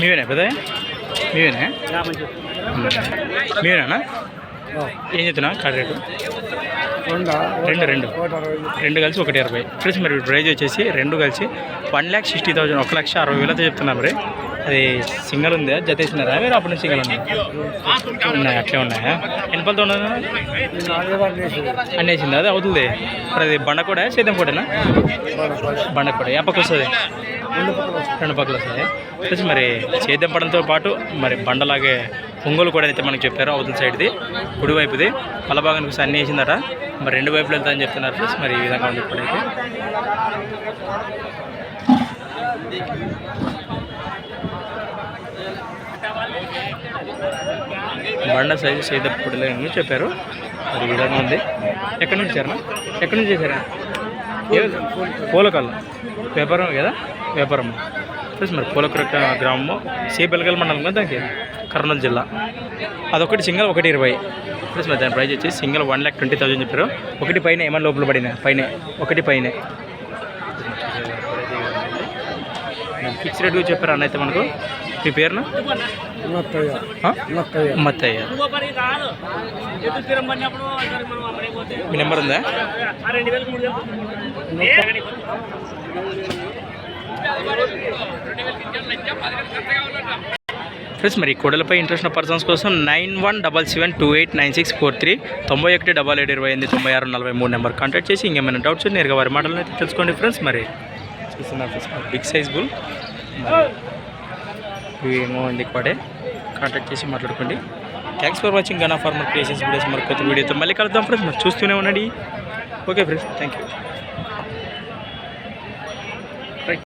మీవేనా పెద్ద మీవేనా? మీవేనా ఏం చెప్తున్నా కార్ రేటు? రెండు. రెండు రెండు. కలిసి ఒకటి ఇరవై ప్లస్ మరి ప్రైజ్ వచ్చేసి రెండు కలిసి వన్ ల్యాక్ సిక్స్టీ థౌజండ్ ఒక లక్ష అరవై వేలతో చెప్తున్నా మరి. అది సింగల్ ఉందా జత వేసినారా మీరు అప్పుడు సింగల్ ఉన్నాయి ఉన్నాయి అట్లే ఉన్నాయా ఎన్ని పళ్ళతో ఉన్నది అన్నీ వేసింది అది అవుతుంది. మరి అది బండ కూడా సేద్యం కూడానా బండ కూడా ఏ పక్క వస్తుంది? రెండు పక్కలు వస్తుంది. ప్లస్ మరి సేద్యం పడంతో పాటు మరి బండలాగే పొంగోలు కూడా అయితే మనకి చెప్పారు అవతల సైడ్ది కుడివైపుది పల భాగానికి అన్నీ వేసిందట. మరి రెండు వైపులు వెళ్తాయని చెప్తున్నారు. ప్లస్ మరి ఈ విధంగా ఉంది ఇప్పుడైతే. బండ సైజు సేద్యం అని చెప్పారు. అది విధంగా ఉంది. ఎక్కడి నుంచి చేశారా ఎక్కడి నుంచి చేశారా? పూలకల్లు వ్యాపారం కదా? వ్యాపారం ప్లస్ మరి పూలకర గ్రామము సేబెల్గల్ మండలం కదా దానికి? కర్నూలు జిల్లా. అదొకటి సింగల్ ఒకటి ఇరవై. ప్లస్ మరి దాని ప్రైస్ వచ్చి single one lakh twenty thousand చెప్పారు. ఒకటి పైన ఏమైనా లోపల పడిన? పైన. ఒకటి పైన. ఫిక్స్ రేట్ చెప్పారు అన్న అయితే మనకు? మీ పేరున? మత్తయ్య మీ నెంబర్ ఉందా? ఫ్రెండ్స్ మరి కొడలపై ఇంట్రెస్ట్ ఉన్న పర్సన్స్ కోసం nine one double seven two eight nine six four three తొంభై ఒకటి డబల్ ఏడు ఇరవై ఎనిమిది తొంభై ఆరు నలభై మూడు నెంబర్ కాంటాక్ట్ చేసి ఇంకేమైనా డౌట్స్ నేరుగా వారి మాటలను అయితే తెలుసుకోండి ఫ్రెండ్స్. మరి చూస్తున్నారు ఫ్రెండ్స్ బిగ్ సైజ్ బుల్. ఏమో ఉంది ఇక్కడే. కాంటాక్ట్ చేసి మాట్లాడుకోండి. థ్యాంక్స్ ఫర్ వాచింగ్ గనా ఫార్మర్ ప్లేసెస్ వీడియోస్ మరి కొత్త వీడియోతో మళ్ళీ కలుద్దాం ఫ్రెండ్స్ మరి చూస్తూనే ఉండండి. Okay friends thank you